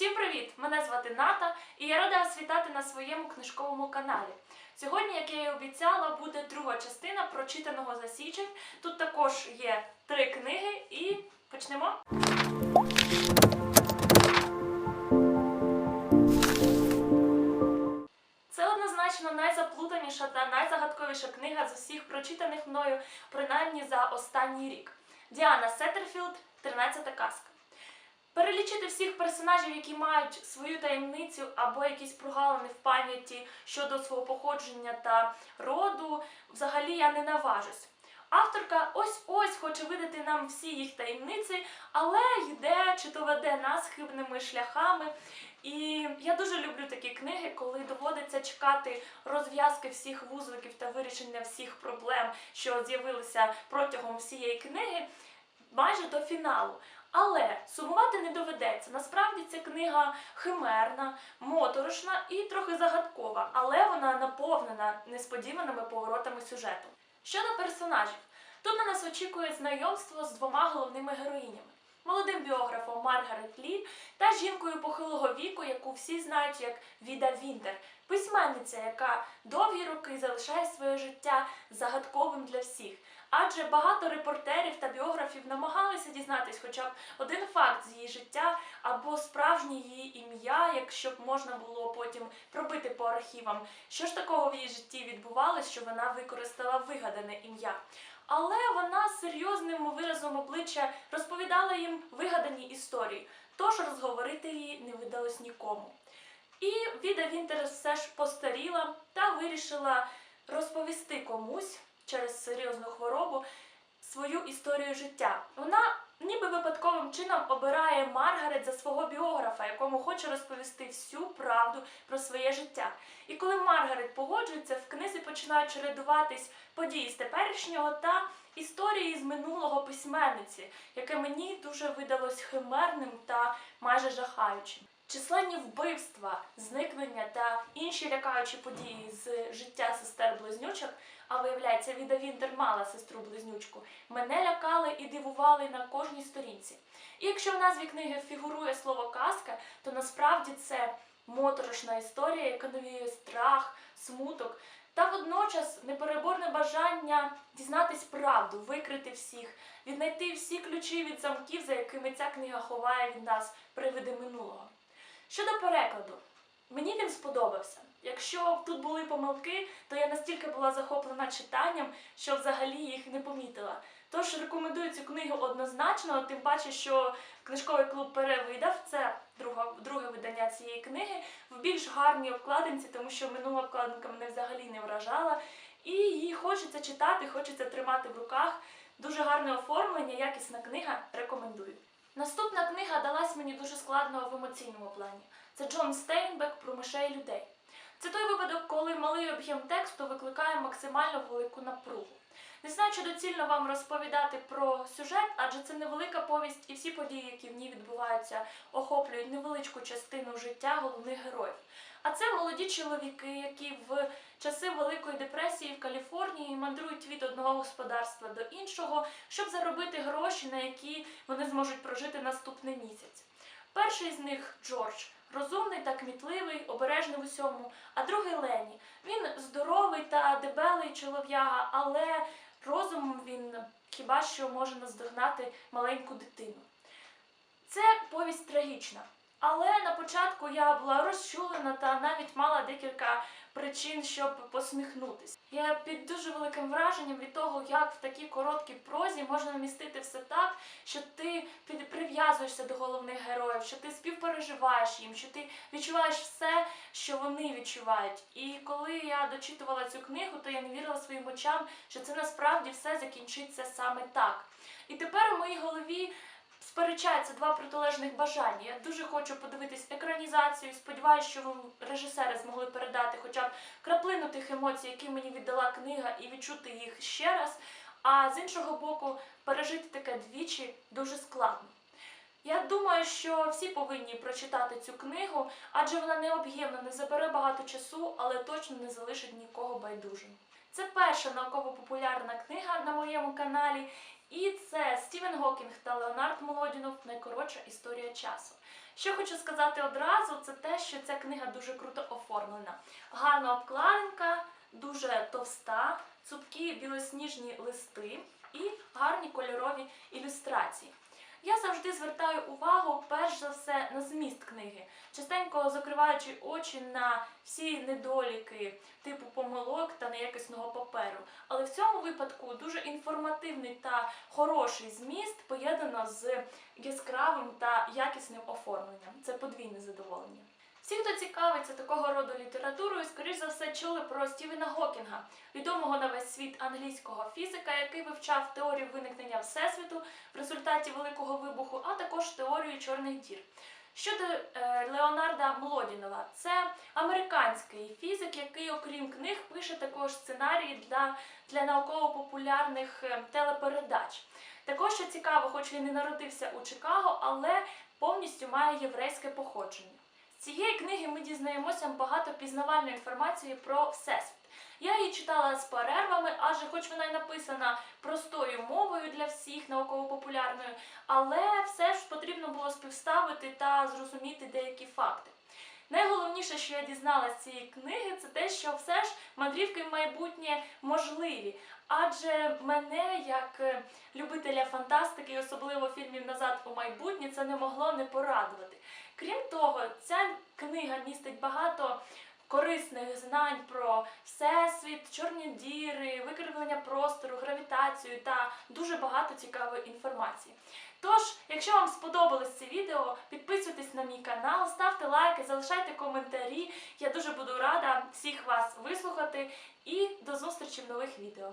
Всім привіт! Мене звати Ната, і я рада вас вітати на своєму книжковому каналі. Сьогодні, як я і обіцяла, буде друга частина прочитаного за січень. Тут також є три книги, і почнемо. Це однозначно найзаплутаніша та найзагадковіша книга з усіх прочитаних мною, принаймні за останній рік. Діана Сеттерфілд, 13 казка. Перелічити всіх персонажів, які мають свою таємницю або якісь прогалини в пам'яті щодо свого походження та роду, взагалі я не наважусь. Авторка ось ось хоче видати нам всі їх таємниці, але йде чи то веде нас хибними шляхами. І я дуже люблю такі книги, коли доводиться чекати розв'язки всіх вузликів та вирішення всіх проблем, що з'явилися протягом всієї книги, майже до фіналу. Але сумувати не доведеться. Насправді ця книга химерна, моторошна і трохи загадкова, але вона наповнена несподіваними поворотами сюжету. Щодо персонажів, тут на нас очікує знайомство з двома головними героїнями. Молодим біографом Маргарет Лі та жінкою похилого віку, яку всі знають як Віда Вінтер, письменниця, яка довгі роки залишає своє життя загадковим для всіх. Адже багато репортерів та біографів намагалися дізнатись хоча б один факт з її життя або справжнє її ім'я, якщо б можна було потім пробити по архівам, що ж такого в її житті відбувалось, що вона використала вигадане ім'я. Але вона серйозним виразом обличчя розповідала їм вигадані історії, тож розговорити її не видалось нікому. І Віда Вінтер все ж постаріла та вирішила розповісти комусь через серйозну хворобу свою історію життя. Вона випадковим чином обирає Маргарет за свого біографа, якому хоче розповісти всю правду про своє життя. І коли Маргарет погоджується, в книзі починають чередуватись події з теперішнього та історії з минулого письменниці, яке мені дуже видалось химерним та майже жахаючим. Численні вбивства, зникнення та інші лякаючі події з життя сестер близнючок, а виявляється, Віда Вінтер мала сестру близнючку, мене лякали і дивували на кожній сторінці. І якщо в назві книги фігурує слово казка, то насправді це моторошна історія, яка навіює страх, смуток та водночас непереборне бажання дізнатись правду, викрити всіх, віднайти всі ключі від замків, за якими ця книга ховає від нас привиди минулого. Щодо перекладу, мені він сподобався. Якщо тут були помилки, то я настільки була захоплена читанням, що взагалі їх не помітила. Тож рекомендую цю книгу однозначно, тим паче, що книжковий клуб перевидав це друге, друге видання цієї книги в більш гарній обкладинці, тому що минула обкладинка мене взагалі не вражала. І її хочеться читати, хочеться тримати в руках. Дуже гарне оформлення, якісна книга. Рекомендую. Наступна книга дуже складно в емоційному плані. Це Джон Стейнбек про мишей людей. Це той випадок, коли малий об'єм тексту викликає максимально велику напругу. Не знаю, чи доцільно вам розповідати про сюжет, адже це невелика повість, і всі події, які в ній відбуваються, охоплюють невеличку частину життя головних героїв. А це молоді чоловіки, які в часи Великої депресії в Каліфорнії мандрують від одного господарства до іншого, щоб заробити гроші, на які вони зможуть прожити наступний місяць. Перший з них Джордж. Розумний та кмітливий, обережний в усьому, а другий Лені. Він здоровий та дебелий чолов'яга, але розумом він хіба що може наздогнати маленьку дитину. Це повість трагічна. Але на початку я була розчулена та навіть мала декілька причин, щоб посміхнутися. Я під дуже великим враженням від того, як в такій короткій прозі можна вмістити все так, що ти прив'язуєшся до головних героїв, що ти співпереживаєш їм, що ти відчуваєш все, що вони відчувають. І коли я дочитувала цю книгу, то я не вірила своїм очам, що це насправді все закінчиться саме так. І тепер у моїй голові сперечаються два протилежних бажання. Я дуже хочу подивитись екранізацію. Сподіваюся, що ви, режисери змогли передати хоча б краплину тих емоцій, які мені віддала книга, і відчути їх ще раз. А з іншого боку, пережити таке двічі дуже складно. Я думаю, що всі повинні прочитати цю книгу, адже вона необ'ємна, не забере багато часу, але точно не залишить нікого байдужим. Це перша науково-популярна книга на моєму каналі, і це Стівен Гокінг та Леонард Молодінов Найкоротша історія часу. Що хочу сказати одразу, це те, що ця книга дуже круто оформлена. Гарна обкладинка, дуже товста, цупкі білосніжні листи і гарні кольорові ілюстрації. Я завжди звертаю увагу перш за все на зміст книги, частенько закриваючи очі на всі недоліки типу помилок та неякісного паперу. Але в цьому випадку дуже інформативний та хороший зміст поєднано з яскравим та якісним оформленням. Це подвійне задоволення. Всі, хто цікавиться такого роду літературою, скоріш за все чули про Стівена Гокінга, відомого на весь світ англійського фізика, який вивчав теорію виникнення Всесвіту в результаті Великого вибуху, а також теорію чорних дір. Щодо е, Леонарда Млодінова, це американський фізик, який, окрім книг, пише також сценарії для, для науково-популярних е, телепередач. Також що цікаво, хоч він і народився у Чикаго, але повністю має єврейське походження. Цієї книги ми дізнаємося багато пізнавальної інформації про всесвіт. Я її читала з перервами, адже хоч вона й написана простою мовою для всіх науково-популярною, але все ж потрібно було співставити та зрозуміти деякі факти. Найголовніше, що я дізналася з цієї книги, це те, що все ж мандрівки в майбутнє можливі. Адже мене, як е, любителя фантастики, особливо фільмів назад у майбутнє, це не могло не порадувати. Крім того, ця книга містить багато корисних знань про всесвіт, чорні діри, викривлення простору, гравітацію та дуже багато цікавої інформації. Тож, якщо вам сподобалось це відео, підписуйтесь на мій канал, ставте лайки, залишайте коментарі. Я дуже буду рада всіх вас вислухати і до зустрічі в нових відео.